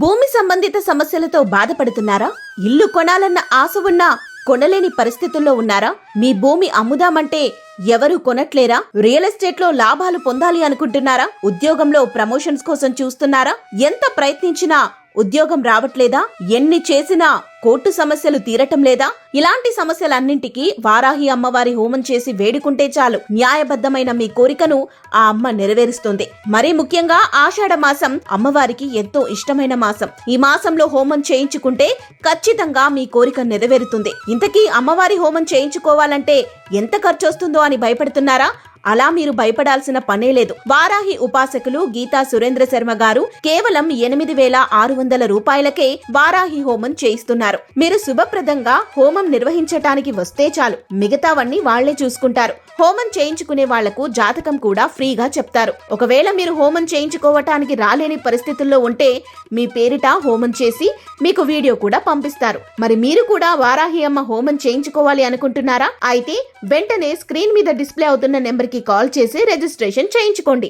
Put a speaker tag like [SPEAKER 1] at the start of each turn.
[SPEAKER 1] భూమి సంబంధిత సమస్యలతో బాధపడుతున్నారా? ఇల్లు కొనాలన్న ఆశ ఉన్నా కొనలేని పరిస్థితుల్లో ఉన్నారా? మీ భూమి అమ్ముదామంటే ఎవరు కొనట్లేరా? రియల్ ఎస్టేట్లో లాభాలు పొందాలి అనుకుంటున్నారా? ఉద్యోగంలో ప్రమోషన్స్ కోసం చూస్తున్నారా? ఎంత ప్రయత్నించినా ఉద్యోగం రావట్లేదా? ఎన్ని చేసినా కోర్టు సమస్యలు తీరటం లేదా? ఇలాంటి సమస్యలన్నింటికీ వారాహి అమ్మవారి హోమం చేసి వేడుకుంటే చాలు. న్యాయబద్ధమైన మీ కోరికను ఆ అమ్మ నెరవేరుస్తుంది. మరీ ముఖ్యంగా ఆషాఢ మాసం అమ్మవారికి ఎంతో ఇష్టమైన మాసం. ఈ మాసంలో హోమం చేయించుకుంటే ఖచ్చితంగా మీ కోరిక నెరవేరుతుంది. ఇంతకీ అమ్మవారి హోమం చేయించుకోవాలంటే ఎంత ఖర్చు వస్తుందో అని భయపడుతున్నారా? అలా మీరు భయపడాల్సిన పనే లేదు. వారాహి ఉపాసకులు గీతా సురేంద్ర శర్మ గారు కేవలం ఎనిమిది వేల ఆరు వందల రూపాయలకే వారాహి హోమం చేయిస్తున్నారు. మీరు శుభప్రదంగా హోమం నిర్వహించటానికి వస్తే చాలు. మిగతావన్నీ వాళ్ళే చూసుకుంటారు. హోమం చేయించుకునే వాళ్ళకు జాతకం కూడా ఫ్రీగా చెప్తారు. ఒకవేళ మీరు హోమం చేయించుకోవటానికి రాలేని పరిస్థితుల్లో ఉంటే మీ పేరిట హోమం చేసి మీకు వీడియో కూడా పంపిస్తారు. మరి మీరు కూడా వారాహి అమ్మ హోమం చేయించుకోవాలి అనుకుంటున్నారా? అయితే వెంటనే స్క్రీన్ మీద డిస్ప్లే అవుతున్న నెంబర్ నెంబర్కి కాల్ చేసి రిజిస్ట్రేషన్ చేయించుకోండి.